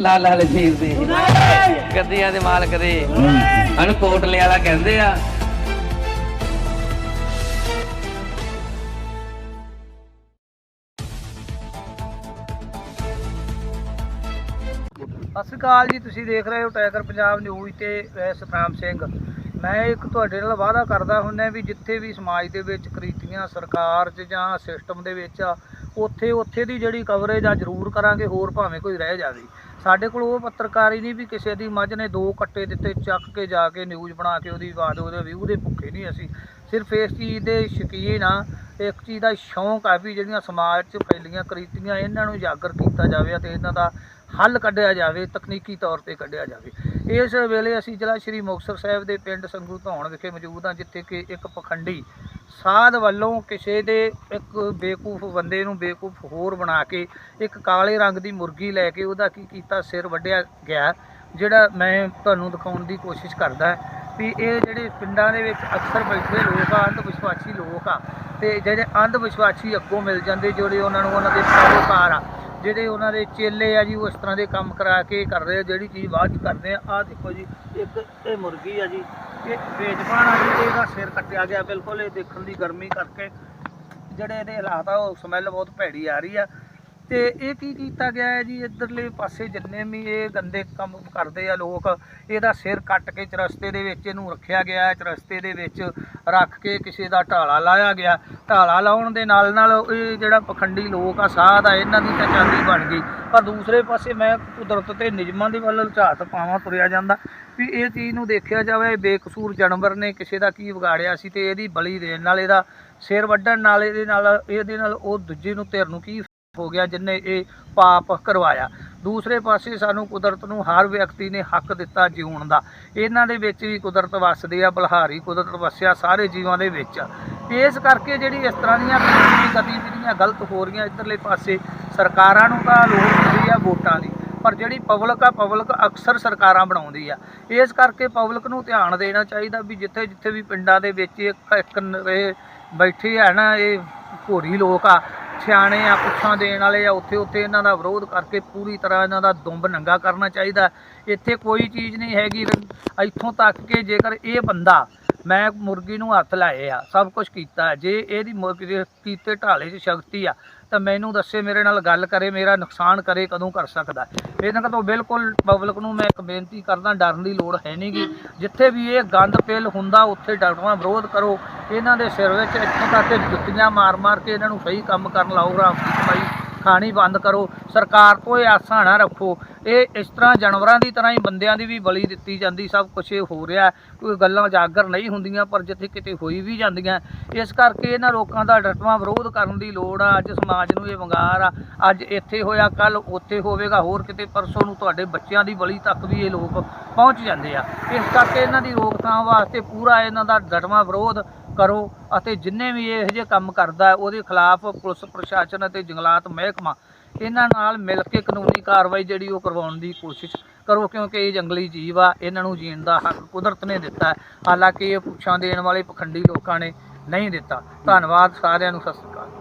ਲਾਲ ਲਾਲ ਜੀਰ ਦੇ। ਗੱਦੀਆਂ ਦੇ ਮਾਲਕ ਦੇ। ਅਨ ਕੋਟਲੇ ਵਾਲਾ ਕਹਿੰਦੇ ਆ। ਸਤਿ ਸ਼੍ਰੀ ਅਕਾਲ ਜੀ ਤੁਸੀਂ ਦੇਖ ਰਹੇ ਹੋ ਟਾਈਗਰ ਪੰਜਾਬ ਨਿਊਜ਼ ਤੇ ਮੈਂ ਸਤਨਾਮ ਸਿੰਘ। ਮੈਂ ਇੱਕ ਤੁਹਾਡੇ ਨਾਲ ਵਾਅਦਾ ਕਰਦਾ ਹੁੰਨਾ ਵੀ ਜਿੱਥੇ ਵੀ ਸਮਾਜ ਦੇ ਵਿੱਚ ਕ੍ਰੀਤੀਆਂ ਸਰਕਾਰ 'ਚ ਜਾਂ ਸਿਸਟਮ ਦੇ ਵਿੱਚ ਆ ਉੱਥੇ ਉੱਥੇ ਦੀ ਜਿਹੜੀ ਕਵਰੇਜ ਆ ਜ਼ਰੂਰ ਕਰਾਂਗੇ, ਹੋਰ ਭਾਵੇਂ ਕੋਈ ਰਹਿ ਜਾਵੇ। ਸਾਡੇ ਕੋਲ ਉਹ ਪੱਤਰਕਾਰੀ ਨਹੀਂ ਵੀ ਕਿਸੇ ਦੀ ਮੱਝ ਨੇ ਦੋ ਕੱਟੇ ਦਿੱਤੇ ਚੱਕ ਕੇ ਜਾ ਕੇ ਨਿਊਜ਼ ਬਣਾ ਕੇ ਉਹਦੀ ਆਵਾਜ਼, ਉਹਦੇ ਵਿਊ ਦੇ ਭੁੱਖੇ ਨਹੀਂ ਅਸੀਂ। ਸਿਰਫ ਇਸ ਚੀਜ਼ ਦੇ ਸ਼ੌਕੀਨ ਆ, ਇੱਕ ਚੀਜ਼ ਦਾ ਸ਼ੌਂਕ ਆ ਵੀ ਜਿਹੜੀਆਂ ਸਮਾਜ 'ਚ ਫੈਲੀਆਂ ਕ੍ਰੀਤੀਆਂ, ਇਹਨਾਂ ਨੂੰ ਉਜਾਗਰ ਕੀਤਾ ਜਾਵੇ ਅਤੇ ਇਹਨਾਂ ਦਾ ਹੱਲ ਕੱਢਿਆ ਜਾਵੇ, ਤਕਨੀਕੀ ਤੌਰ ਤੇ ਕੱਢਿਆ ਜਾਵੇ। ਇਸ ਵੇਲੇ ਅਸੀਂ ਜ਼ਿਲ੍ਹਾ ਸ਼੍ਰੀ ਮੁਕਤਸਰ ਸਾਹਿਬ ਦੇ ਪਿੰਡ ਸੰਗਰੂ ਧੌਣ ਵਿਖੇ ਮੌਜੂਦ ਹਾਂ, ਜਿੱਥੇ ਕਿ ਇੱਕ ਪਖੰਡੀ ਸਾਧ ਵੱਲੋਂ ਕਿਸੇ ਦੇ ਇੱਕ ਬੇਕੂਫ ਬੰਦੇ ਨੂੰ ਬੇਕੂਫ ਹੋਰ ਬਣਾ ਕੇ ਇੱਕ ਕਾਲੇ ਰੰਗ ਦੀ ਮੁਰਗੀ ਲੈ ਕੇ ਉਹਦਾ ਕੀ ਕੀਤਾ, ਸਿਰ ਵੱਢਿਆ ਗਿਆ, ਜਿਹੜਾ ਮੈਂ ਤੁਹਾਨੂੰ ਦਿਖਾਉਣ ਦੀ ਕੋਸ਼ਿਸ਼ ਕਰਦਾ ਵੀ ਇਹ ਜਿਹੜੇ ਪਿੰਡਾਂ ਦੇ ਵਿੱਚ ਅਕਸਰ ਬੈਠੇ ਲੋਕ ਆ ਅੰਧ ਵਿਸ਼ਵਾਸੀ ਲੋਕ ਆ, ਤੇ ਜਿਹੜੇ ਅੰਧ ਵਿਸ਼ਵਾਸੀ ਅੱਗੋਂ ਮਿਲ ਜਾਂਦੇ, ਜਿਹੜੇ ਉਹਨਾਂ ਨੂੰ ਉਹਨਾਂ ਦੇ ਪੈਰੋਕਾਰ ਆ ਜਿਹੜੇ ਉਹਨਾਂ ਦੇ ਚੇਲੇ ਆ ਜੀ, ਉਹ ਇਸ ਤਰ੍ਹਾਂ ਦੇ ਕੰਮ ਕਰਾ ਕੇ ਕਰ ਰਹੇ ਜਿਹੜੀ ਚੀਜ਼ ਬਾਅਦ ਚ ਕਰਦੇ ਆ। ਆਹ ਦੇਖੋ ਜੀ, ਇੱਕ ਇਹ ਮੁਰਗੀ ਆ ਜੀ, ਇਹ ਬੇਜਬਾਨ ਆ ਜੀ, ਇਹਦਾ ਸਿਰ ਕੱਟਿਆ ਗਿਆ, ਬਿਲਕੁਲ ਇਹ ਦੇਖਣ ਦੀ ਗਰਮੀ ਕਰਕੇ। ਜਿਹੜੇ ਇਹਦੇ ਹਾਲਾਤ ਆ, ਉਹ ਸਮੈਲ ਬਹੁਤ ਭੈੜੀ ਆ ਰਹੀ ਆ। ਤੇ ਇਹ ਕੀ ਕੀਤਾ ਗਿਆ ਹੈ ਜੀ? ਇਧਰਲੇ ਪਾਸੇ ਜਿੰਨੇ ਵੀ ਇਹ ਗੰਦੇ ਕੰਮ ਕਰਦੇ ਆ ਲੋਕ, ਇਹਦਾ ਸਿਰ ਕੱਟ ਕੇ ਚਰਸਤੇ ਦੇ ਵਿੱਚ ਇਹਨੂੰ ਰੱਖਿਆ ਗਿਆ ਹੈ। ਚਰਸਤੇ ਦੇ ਵਿੱਚ ਰੱਖ ਕੇ ਕਿਸੇ ਦਾ ਢਾਲਾ ਲਾਇਆ ਗਿਆ। ਢਾਲਾ ਲਾਉਣ ਦੇ ਨਾਲ ਨਾਲ ਇਹ ਜਿਹੜਾ ਪਖੰਡੀ ਲੋਕ ਆ, ਸਾਧ ਆ, ਇਹਨਾਂ ਦੀ ਤਾਂ ਚਾਂਦੀ ਬਣ ਗਈ। ਪਰ ਦੂਸਰੇ ਪਾਸੇ ਮੈਂ ਕੁਦਰਤ ਤੇ ਨਿਯਮਾਂ ਦੇ ਵੱਲ ਝਾਤ ਪਾਵਾਂ, ਤੁਰਿਆ ਜਾਂਦਾ ਵੀ ਇਹ ਚੀਜ਼ ਨੂੰ ਦੇਖਿਆ ਜਾਵੇ, ਬੇਕਸੂਰ ਜਾਨਵਰ ਨੇ ਕਿਸੇ ਦਾ ਕੀ ਵਿਗਾੜਿਆ ਸੀ ਤੇ ਇਹਦੀ ਬਲੀ ਦੇਣ ਨਾਲ ਇਹਦਾ ਸਿਰ ਵੱਢਣ ਨਾਲ, ਇਹਦੇ ਨਾਲ ਇਹਦੇ ਨਾਲ ਉਹ ਦੂਜੇ ਨੂੰ ਧਿਰ ਨੂੰ ਕੀ ਹੋ ਗਿਆ ਜਿਨੇ ਇਹ ਪਾਪ ਕਰਵਾਇਆ। ਦੂਸਰੇ ਪਾਸੇ ਸਾਨੂੰ ਕੁਦਰਤ ਨੂੰ ਹਰ ਵਿਅਕਤੀ ਨੇ ਹੱਕ ਦਿੱਤਾ ਜਿਉਣ ਦਾ। ਇਹਨਾਂ ਦੇ ਵਿੱਚ ਵੀ ਕੁਦਰਤ ਵਸਦੀ ਆ, ਬਲਹਾਰੀ ਕੁਦਰਤ ਵਸਿਆ ਸਾਰੇ ਜੀਵਾਂ ਦੇ ਵਿੱਚ। ਇਸ ਕਰਕੇ ਜਿਹੜੀ ਇਸ ਤਰ੍ਹਾਂ ਦੀਆਂ ਕਾਨੂੰਨੀ ਗਤੀਵਿਧੀਆਂ ਗਲਤ ਹੋ ਰਹੀਆਂ ਇਧਰਲੇ ਪਾਸੇ, ਸਰਕਾਰਾਂ ਨੂੰ ਤਾਂ ਲੋੜ ਹੁੰਦੀ ਆ ਵੋਟਾਂ ਦੀ। ਪਰ ਜਿਹੜੀ ਪਬਲਿਕ ਆ, ਪਬਲਿਕ ਅਕਸਰ ਸਰਕਾਰਾਂ ਬਣਾਉਂਦੀ ਆ। ਇਸ ਕਰਕੇ ਪਬਲਿਕ ਨੂੰ ਧਿਆਨ ਦੇਣਾ ਚਾਹੀਦਾ ਵੀ ਜਿੱਥੇ ਜਿੱਥੇ ਵੀ ਪਿੰਡਾਂ ਦੇ ਵਿੱਚ ਇੱਕ ਇਹ ਬੈਠੇ ਆ ਨਾ, ਇਹ ਘੋਰੀ ਲੋਕ ਆ ਸਿਆਣੇ ਆ, ਪੁੱਛਾਂ ਦੇਣ ਵਾਲੇ ਆ, ਉੱਥੇ ਉੱਥੇ ਇਹਨਾਂ ਦਾ ਵਿਰੋਧ ਕਰਕੇ ਪੂਰੀ ਤਰ੍ਹਾਂ ਇਹਨਾਂ ਦਾ ਦੁੰਬ ਨੰਗਾ ਕਰਨਾ ਚਾਹੀਦਾ। ਇੱਥੇ ਕੋਈ ਚੀਜ਼ ਨਹੀਂ ਹੈਗੀ ਇੱਥੋਂ ਤੱਕ ਕਿ ਜੇਕਰ ਇਹ ਬੰਦਾ ਮੈਂ ਮੁਰਗੀ ਨੂੰ ਹੱਥ ਲਾਏ ਆ, ਸਭ ਕੁਝ ਕੀਤਾ। ਜੇ ਇਹਦੀ ਮੁਰਗੀ ਦੇ ਕੀਤੇ ਢਾਲੇ 'ਚ ਸ਼ਕਤੀ ਆ, ਤਾਂ ਮੈਨੂੰ ਦੱਸੇ ਮੇਰੇ ਨਾਲ ਗੱਲ ਕਰੇ, ਮੇਰਾ ਨੁਕਸਾਨ ਕਰੇ, ਕਦੋਂ ਕਰ ਸਕਦਾ ਇਹਨਾਂ ਤੋਂ ਬਿਲਕੁਲ ਪਬਲਿਕ ਨੂੰ ਮੈਂ ਇੱਕ ਬੇਨਤੀ ਕਰਦਾ, ਡਰਨ ਦੀ ਲੋੜ ਹੈ ਨਹੀਂਗੀ ਜਿੱਥੇ ਵੀ ਇਹ ਗੰਦ ਪਿਲ ਹੁੰਦਾ, ਉੱਥੇ ਡਾਕਟਰਾਂ ਵਿਰੋਧ ਕਰੋ। ਇਹਨਾਂ ਦੇ ਸਿਰ ਵਿੱਚ ਇੱਥੋਂ ਤੱਕ ਜੁੱਤੀਆਂ ਮਾਰ-ਮਾਰ ਕੇ ਇਹਨਾਂ ਨੂੰ ਸਹੀ ਕੰਮ ਕਰਨ ਲਾਓ, ਰਾਮ ਦੀ ਕਮਾਈ ਖਾਣੀ ਬੰਦ ਕਰੋ। ਸਰਕਾਰ ਤੋਂ ਇਹ ਆਸਾਂ ਨਾ ਰੱਖੋ। ਇਹ ਇਸ ਤਰ੍ਹਾਂ ਜਾਨਵਰਾਂ ਦੀ ਤਰ੍ਹਾਂ ਹੀ ਬੰਦਿਆਂ ਦੀ ਵੀ ਬਲੀ ਦਿੱਤੀ ਜਾਂਦੀ। ਸਭ ਕੁਝ ਇਹ ਹੋ ਰਿਹਾ। ਕੋਈ ਗੱਲਾਂ ਉਜਾਗਰ ਨਹੀਂ ਹੁੰਦੀਆਂ, ਪਰ ਜਿੱਥੇ ਕਿਤੇ ਹੋਈ ਵੀ ਜਾਂਦੀਆਂ। ਇਸ ਕਰਕੇ ਇਹਨਾਂ ਲੋਕਾਂ ਦਾ ਡਟਵਾਂ ਵਿਰੋਧ ਕਰਨ ਦੀ ਲੋੜ ਆ। ਅੱਜ ਸਮਾਜ ਨੂੰ ਇਹ ਵੰਗਾਰ ਆ। ਅੱਜ ਇੱਥੇ ਹੋਇਆ ਕੱਲ ਉੱਥੇ ਹੋਵੇਗਾ, ਹੋਰ ਕਿਤੇ ਪਰਸੋਂ ਨੂੰ ਤੁਹਾਡੇ ਬੱਚਿਆਂ ਦੀ ਬਲੀ ਤੱਕ ਵੀ ਇਹ ਲੋਕ ਪਹੁੰਚ ਜਾਂਦੇ ਆ। ਇਸ ਕਰਕੇ ਇਹਨਾਂ ਦੀ ਰੋਕਥਾਮ ਵਾਸਤੇ ਪੂਰਾ ਇਹਨਾਂ ਦਾ ਡਟਵਾਂ ਵਿਰੋਧ ਕਰੋ ਅਤੇ ਜਿੰਨੇ ਵੀ ਇਹੋ ਜਿਹੇ ਕੰਮ ਕਰਦਾ ਉਹਦੇ ਖਿਲਾਫ ਪੁਲਿਸ ਪ੍ਰਸ਼ਾਸਨ ਅਤੇ ਜੰਗਲਾਤ ਮਹਿਕਮਾ ਇਹਨਾਂ ਨਾਲ ਮਿਲ ਕੇ ਕਾਨੂੰਨੀ ਕਾਰਵਾਈ ਜਿਹੜੀ ਉਹ ਕਰਵਾਉਣ ਦੀ ਕੋਸ਼ਿਸ਼ ਕਰੋ, ਕਿਉਂਕਿ ਇਹ ਜੰਗਲੀ ਜੀਵ ਆ, ਇਹਨਾਂ ਨੂੰ ਜੀਣ ਦਾ ਹੱਕ ਕੁਦਰਤ ਨੇ ਦਿੱਤਾ ਹਾਲਾਂਕਿ ਇਹ ਪੁੱਛਾਂ ਦੇਣ ਵਾਲੇ ਪਖੰਡੀ ਲੋਕਾਂ ਨੇ ਨਹੀਂ ਦਿੱਤਾ। ਧੰਨਵਾਦ ਸਾਰਿਆਂ ਨੂੰ, ਸਤਿ ਸ਼੍ਰੀ ਅਕਾਲ।